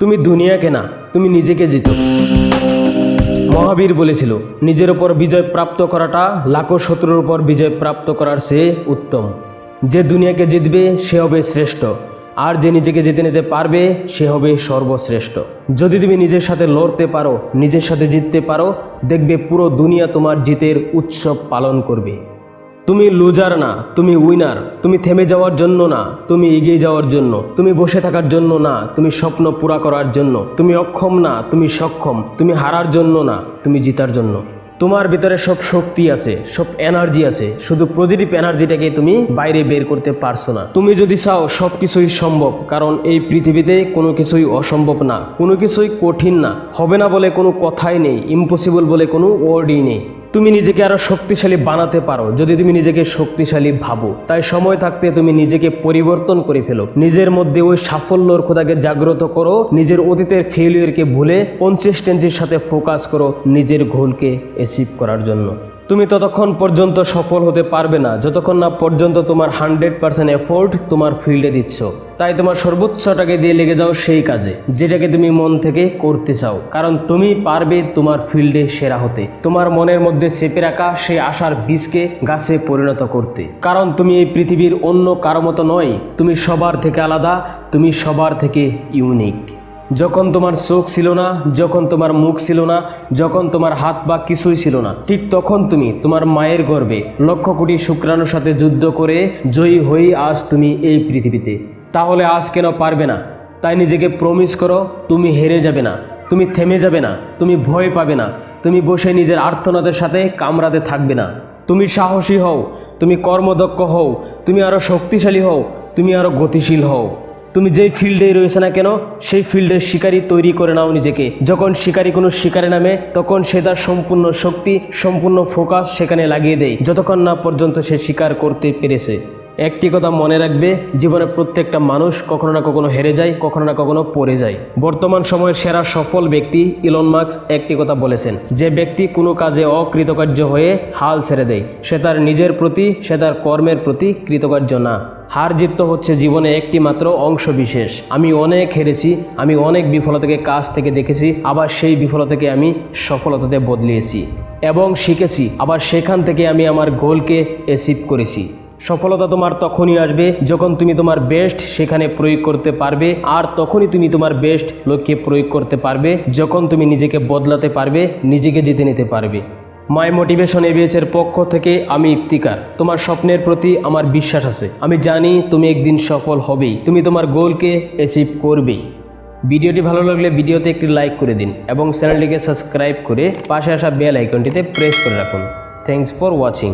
তুমি দুনিয়াকে না, তুমি নিজেকে জিতো। মহাবীর বলেছিল, নিজের ওপর বিজয় প্রাপ্ত করাটা লাখো শত্রুর উপর বিজয় প্রাপ্ত করার সে উত্তম। যে দুনিয়াকে জিতবে, সে হবে শ্রেষ্ঠ। আর যে নিজেকে জিতে নিতে পারবে, সে হবে সর্বশ্রেষ্ঠ। যদি তুমি নিজের সাথে লড়তে পারো, নিজের সাথে জিততে পারো, দেখবে পুরো দুনিয়া তোমার জিতের উৎসব পালন করবে। তুমি লুজার না, তুমি উইনার তুমি থেমে যাওয়ার জন্য না, তুমি এগিয়ে যাওয়ার জন্য, তুমি বসে থাকার জন্য না, তুমি স্বপ্ন পুরা করার জন্য, তুমি অক্ষম না, তুমি সক্ষম, তুমি হারার জন্য না, তুমি জিতার জন্য। তোমার ভিতরে সব শক্তি আছে, সব এনার্জি আছে, শুধু পজিটিভ এনার্জিটাকে তুমি বাইরে বের করতে পারছ না। তুমি যদি চাও সব কিছুই সম্ভব, কারণ এই পৃথিবীতে কোনো কিছুই অসম্ভব না, কোনো কিছুই কঠিন না, হবে না বলে কোনো কথাই নেই ইম্পসিবল বলে কোনো ওয়ার্ডই নেই। তুমি নিজেকে আরও শক্তিশালী বানাতে পারো, যদি তুমি নিজেকে শক্তিশালী ভাবো। তাই সময় থাকতে তুমি নিজেকে পরিবর্তন করে ফেলো। নিজের মধ্যে ওই সাফল্যর খোদাকে জাগ্রত করো, নিজের অতীতের ফেলিয়রকে ভুলে কনসিস্টেন্সির সাথে ফোকাস করো নিজের ঘোলকে অ্যাচিভ করার জন্য। তুমি ততক্ষণ পর্যন্ত সফল হতে পারবে না। যতক্ষণ না পর্যন্ত তোমার হান্ড্রেড পার্সেন্ট এফোর্ট তোমার ফিল্ডে দিচ্ছ। তাই তোমার সর্বোচ্চটাকে দিয়ে লেগে যাও সেই কাজে, যেটাকে তুমি মন থেকে করতে চাও। কারণ তুমি পারবে তোমার ফিল্ডে সেরা হতে। তোমার মনের মধ্যে চেপে রাখা সেই আশার বীজকে গাছে পরিণত করতে। কারণ তুমি এই পৃথিবীর অন্য কারও মতো নয়, তুমি সবার থেকে আলাদা, তুমি সবার থেকে ইউনিক। যখন তোমার চোখ ছিল না, যখন তোমার মুখ ছিল না, যখন তোমার হাত বা কিছুই ছিল না, ঠিক তখন তুমি তোমার মায়ের গর্ভে লক্ষ কোটি শুক্রাণুর সাথে যুদ্ধ করে জয়ী হয়ে আজ তুমি এই পৃথিবীতে। তাহলে আজ কেন পারবে না? তাই নিজেকে প্রমিস করো, তুমি হেরে যাবে না, তুমি থেমে যাবে না, তুমি ভয় পাবে না, তুমি বসে নিজের আর্থনাদের সাথে কামড়াতে থাকবে না। তুমি সাহসী হও, তুমি কর্মদক্ষ হও, তুমি আরও শক্তিশালী হও, তুমি আরও গতিশীল হও। তুমি যেই ফিল্ডেই রয়েছে না কেন, সেই ফিল্ডের শিকারী তৈরি করে নাও নিজেকে। যখন শিকারী কোনো শিকারে নামে, তখন সে তার সম্পূর্ণ শক্তি, সম্পূর্ণ ফোকাস সেখানে লাগিয়ে দেয়। যতক্ষণ না পর্যন্ত সে শিকার করতে পেরেছে। একটি কথা মনে রাখবে, জীবনে প্রত্যেকটা মানুষ কখনো না কখনো হেরে যায়, কখনো না কখনো পড়ে যায়। বর্তমান সময়ের সেরা সফল ব্যক্তি ইলন মার্কস একটি কথা বলেছেন, যে ব্যক্তি কোনো কাজে অকৃতকার্য হয়ে হাল ছেড়ে দেয়, সে তার নিজের প্রতি, সে তার কর্মের প্রতি কৃতকার্য না। হার জিত হচ্ছে জীবনে একটি মাত্র অংশ বিশেষ। আমি অনেক হেরেছি, আমি অনেক বিফলতাকে কাজ থেকে দেখেছি, আবার সেই বিফলতাকে আমি সফলতাতে বদলিয়েছি। এবং শিখেছি, আবার সেখান থেকে আমি আমার গোলকে অ্যাচিভ করেছি। সফলতা তোমার তখনই আসবে যখন তুমি তোমার বেস্ট সেখানে প্রয়োগ করতে পারবে, আর তখনই তুমি তোমার বেস্ট লক্ষ্যে প্রয়োগ করতে পারবে, যখন তুমি নিজেকে বদলাতে পারবে, নিজেকে জিতে নিতে পারবে। মাই মোটিভেশন এবিএচের পক্ষ থেকে আমি ইফতিকার। তোমার স্বপ্নের প্রতি আমার বিশ্বাস আছে। আমি জানি তুমি একদিন সফল হবেই। তুমি তোমার গোলকে অ্যাচিভ করবেই। ভিডিওটি ভালো লাগলে ভিডিওতে একটি লাইক করে দিন এবং চ্যানেলটিকে সাবস্ক্রাইব করে পাশে আসা বেল আইকনটিতে প্রেস করে রাখুন। Thanks for watching